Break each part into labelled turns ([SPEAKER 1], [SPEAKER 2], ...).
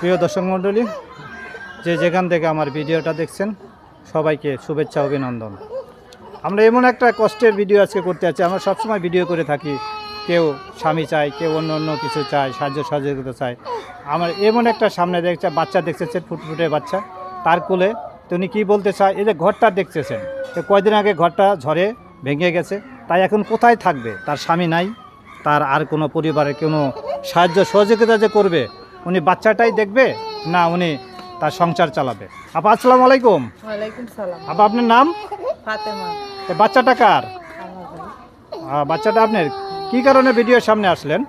[SPEAKER 1] প্রিয় দর্শক মণ্ডলী, যে যেখান থেকে আমার ভিডিওটা দেখছেন, সবাইকে শুভেচ্ছা, অভিনন্দন। আমরা এমন একটা কষ্টের ভিডিও আজকে করতে যাচ্ছি। আমরা সবসময় ভিডিও করে থাকি, কেউ স্বামী চায়, কেউ অন্য অন্য কিছু চায়, সাহায্য সহযোগিতা চায়। আমার এমন একটা সামনে দেখছে, বাচ্চা দেখতেছেন ফুটফুটে বাচ্চা। তার কোলে তো উনি কী বলতে চায়, এই যে ঘরটা দেখতেছেন, তো কয়দিন আগে ঘরটা ঝড়ে ভেঙে গেছে। তাই এখন কোথায় থাকবে? তার স্বামী নাই, তার আর কোনো পরিবারের কোনো সাহায্য সহযোগিতা যে করবে উনি বাচ্চাটাই দেখবে? না উনি তার সংসার চালাবে। আপা আসসালামু আলাইকুম।
[SPEAKER 2] ওয়ালাইকুম সালাম।
[SPEAKER 1] আপা আপনার নাম?
[SPEAKER 2] ফাতেমা।
[SPEAKER 1] বাচ্চাটা কার? বাচ্চাটা আপনার। কি কারণে ভিডিওর সামনে আসলেন?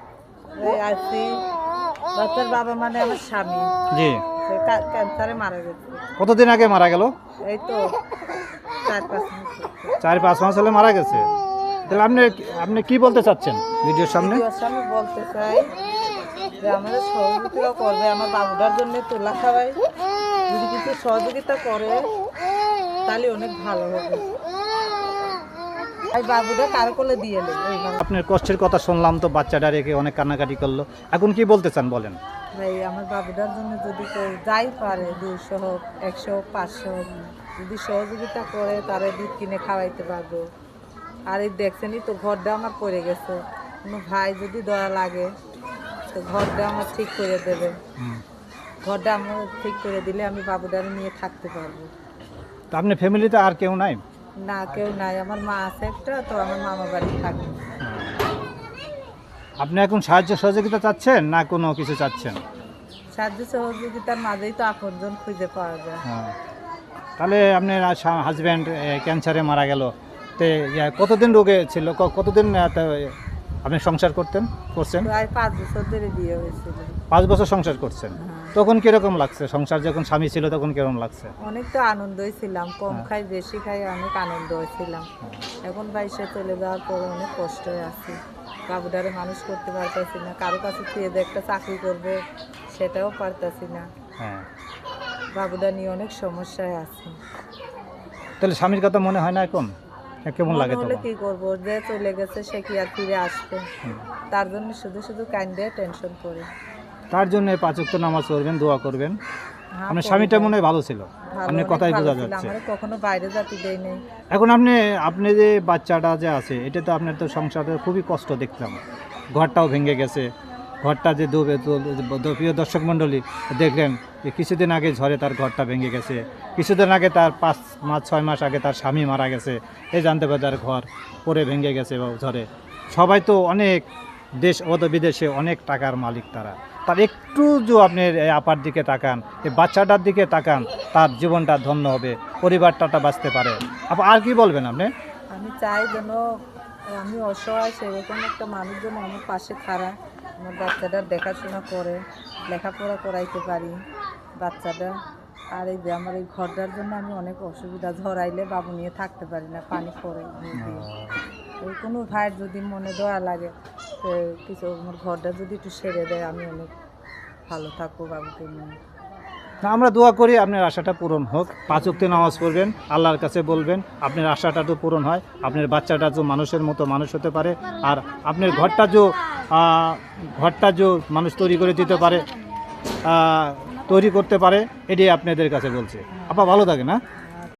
[SPEAKER 2] বাচ্চার বাবা মানে আমার স্বামী।
[SPEAKER 1] জি।
[SPEAKER 2] ক্যান্সারে মারা গেছে।
[SPEAKER 1] কতদিন আগে মারা গেল?
[SPEAKER 2] এই তো চার পাঁচ মাস
[SPEAKER 1] চার পাঁচ মাস হলে মারা গেছে। তাহলে আপনি আপনি কি বলতে চাচ্ছেন? ভিডিওর সামনে
[SPEAKER 2] বলতে চাই যে আমাদের সহযোগিতা করবে আমার বাবুটার জন্য তোলা খাওয়াই। যদি কিছু সহযোগিতা করে তাহলে অনেক ভালো হবে। এই বাবুটা কার কোলে দিয়ে এই
[SPEAKER 1] আপনার কষ্টের কথা শুনলাম তো বাচ্চাটা রেখে অনেক কান্নাকাটি করল। এখন কি বলতে চান বলেন?
[SPEAKER 2] ভাই আমার বাবুটার জন্য যদি কেউ যাই পারে দুইশো হোক একশো হোক পাঁচশো হোক যদি সহযোগিতা করে তারে দুধ কিনে খাওয়াইতে পারব। আর এই দেখছেনই তো ঘরটা আমার পড়ে গেছে। কোনো ভাই যদি দয়া লাগে তো ঘরটা আমার ঠিক করে দেবে। ঘরটা আমার ঠিক করে দিলে আমি বাবুটারে নিয়ে থাকতে পারব।
[SPEAKER 1] তো আপনার ফ্যামিলিতে আর কেউ নাই?
[SPEAKER 2] না কেউ নাই। আমার মা আছে একটা তো আমার মামা বাড়ি থাকে।
[SPEAKER 1] আপনি এখন সাহায্য সহযোগিতা চাচ্ছেন না কোনো কিছু চাচ্ছেন?
[SPEAKER 2] সাহায্য সহযোগিতার মাঝেই তো আপনজন খুঁজে পাওয়া যায়।
[SPEAKER 1] হ্যাঁ। তাহলে আপনার হাজব্যান্ড ক্যান্সারে মারা গেল। তো কতদিন রোগে ছিল? কতদিন আপনি সংসার করতেন করছেন?
[SPEAKER 2] প্রায় পাঁচ বছর ধরে বিয়ে হয়েছিল
[SPEAKER 1] পাঁচ বছর সংসার করছেন।
[SPEAKER 2] হ্যাঁ।
[SPEAKER 1] তখন কীরকম লাগছে? সংসার যখন স্বামী ছিল তখন কীরকম লাগছে?
[SPEAKER 2] অনেক তো আনন্দই ছিলাম কম
[SPEAKER 1] হ্যাঁ।
[SPEAKER 2] খাই বেশি খাই অনেক আনন্দ হয়েছিলাম এখন বাইশে চলে যাওয়ার পরে অনেক কষ্ট আছি। বাবুটারে মানুষ করতে পারতেছি না কারও কাছে চেয়ে যে একটা চাকরি করবে সেটাও পারতাছি না।
[SPEAKER 1] হ্যাঁ।
[SPEAKER 2] বাবুটা নিয়ে অনেক সমস্যায় আছে।
[SPEAKER 1] তাহলে স্বামীর কথা মনে হয় না এখন? হ্যাঁ, কেমন লাগে
[SPEAKER 2] হলে
[SPEAKER 1] তখন
[SPEAKER 2] কি করব? যে চলে গেছে সে কি আর ফিরে আসবে? তার জন্য শুধু শুধু কান্দে টেনশন করে।
[SPEAKER 1] তার জন্য পাঁচক্ত নামাজ পড়বেন দোয়া করবেন।
[SPEAKER 2] হ্যাঁ,
[SPEAKER 1] আপনার স্বামীটা মনে হয় ভালো ছিল। আপনি কথাই বোঝা। যাচ্ছে।
[SPEAKER 2] কখনো বাইরে জাতি দেয় নেই
[SPEAKER 1] এখন আপনি আপনি যে বাচ্চাটা যে আছে এটা তো আপনার তো সংসারে খুবই কষ্ট দেখলাম ঘরটাও ভেঙে গেছে। ঘরটা যে প্রিয় দর্শক মণ্ডলী, দেখলেন যে কিছুদিন আগে ঝড়ে তার ঘরটা ভেঙে গেছে। কিছুদিন আগে তার পাঁচ মাস ছয় মাস আগে তার স্বামী মারা গেছে। এই জানতে পারে তার ঘর পরে ভেঙে গেছে ঝড়ে। সবাই তো অনেক দেশ অত বিদেশে অনেক টাকার মালিক তারা। তার একটু যে আপনি আপার দিকে তাকান এই বাচ্চাটার দিকে তাকান, তার জীবনটা ধন্য হবে, পরিবারটা বাঁচতে পারে। আর কি বলবেন আপনি?
[SPEAKER 2] আমি চাই যেন আমি অসহায়, সেরকম একটা মানুষ যেন আমার পাশে খাড়া। আমার বাচ্চাটার দেখাশোনা করে লেখাপড়া করাইতে পারি বাচ্চাটা। আর এই যে আমার এই ঘরটার জন্য আমি অনেক অসুবিধা ঝরাইলে বাবু নিয়ে থাকতে পারি না পানি পড়ে ওই কোনো ভাইয়ের যদি মনে দয়া লাগে তো কিছু আমার ঘরটা যদি একটু সেরে দেয় আমি অনেক ভালো থাকব বাবুকে নিয়ে।
[SPEAKER 1] আমরা দোয়া করি আপনার আশাটা পূরণ হোক। পাঁচ উক্তি নামাজ পড়বেন, আল্লাহর কাছে বলবেন, আপনার আশাটা তো পূরণ হয়, আপনার বাচ্চাটা যে মানুষের মতো মানুষ হতে পারে, আর আপনার ঘরটা যে ঘরটা যে মানুষ তৈরি করে দিতে পারে তৈরি করতে পারে এটি আপনাদের কাছে বলছে। আপা, ভালো থাকে না